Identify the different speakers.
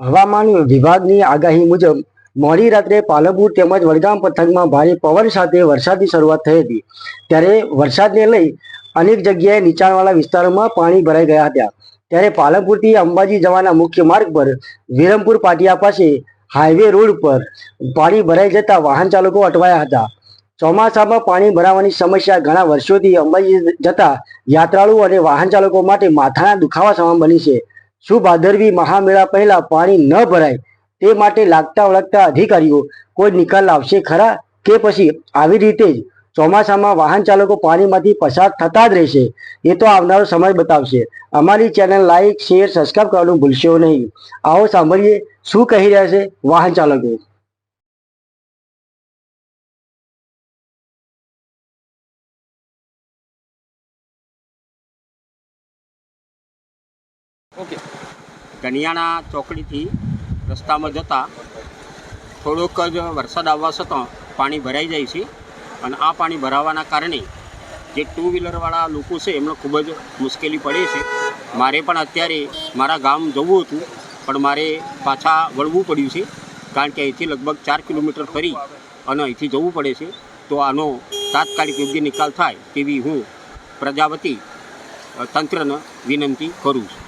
Speaker 1: હવામાન વિભાગની આગાહી મુજબ, મોડી રાત્રે પાલનપુર તેમજ વડગામ પંથકમાં ભારે પવન સાથે વરસાદની શરૂઆત થઈ હતી. ત્યારે વરસાદને લઈ અનેક જગ્યાએ નીચાણવાળા વિસ્તારોમાં પાણી ભરાઈ ગયા હતા. ત્યારે પાલનપુરથી અંબાજી જવાના મુખ્ય માર્ગ પર વિરમપુર પાટિયા પાસે હાઈવે રોડ પર પાણી ભરાઈ જતા વાહન ચાલકો અટવાયા હતા. ચોમાસામાં પાણી ભરાવાની સમસ્યા ઘણા વર્ષોથી અંબાજી જતા યાત્રાળુ અને વાહન ચાલકો માટે માથાના દુખાવા સમાન બની છે. શું ભાદરવી મહામેળા પહેલા પાણી ન ભરાય. તે માટે લાગતા વળગતા અધિકારીઓ કોઈ નિકાલ લાવશે ખરા કે પછી આવી રીતે જ ચોમાસામાં વાહન ચાલકો પાણીમાંથી પસાર થતા જ રહેશે? એ તો આવનારો સમય બતાવશે. અમારી ચેનલ લાઈક, શેર સબસ્ક્રાઇબ કરવાનું ભૂલશો નહીં. આવો સાંભળીએ શું કહી રહ્યા છે વાહન ચાલકો.
Speaker 2: ઓકે. ગનિયાણા ચોકડીથી રસ્તામાં જતા થોડોક જ વરસાદ આવવા છતાં પાણી ભરાઈ જાય છે અને આ પાણી ભરાવાના કારણે જે ટુ વ્હીલરવાળા લોકો છે એમને ખૂબ જ મુશ્કેલી પડે છે. મારે પણ અત્યારે મારા ગામ જવું હતું, પણ મારે પાછા વળવું પડ્યું છે, કારણ કે અહીંથી લગભગ ચાર કિલોમીટર ફરી અને અહીંથી જવું પડે છે. તો આનો તાત્કાલિક યોગ્ય નિકાલ થાય તેવી હું પ્રજાપતિ તંત્રને વિનંતી કરું છું.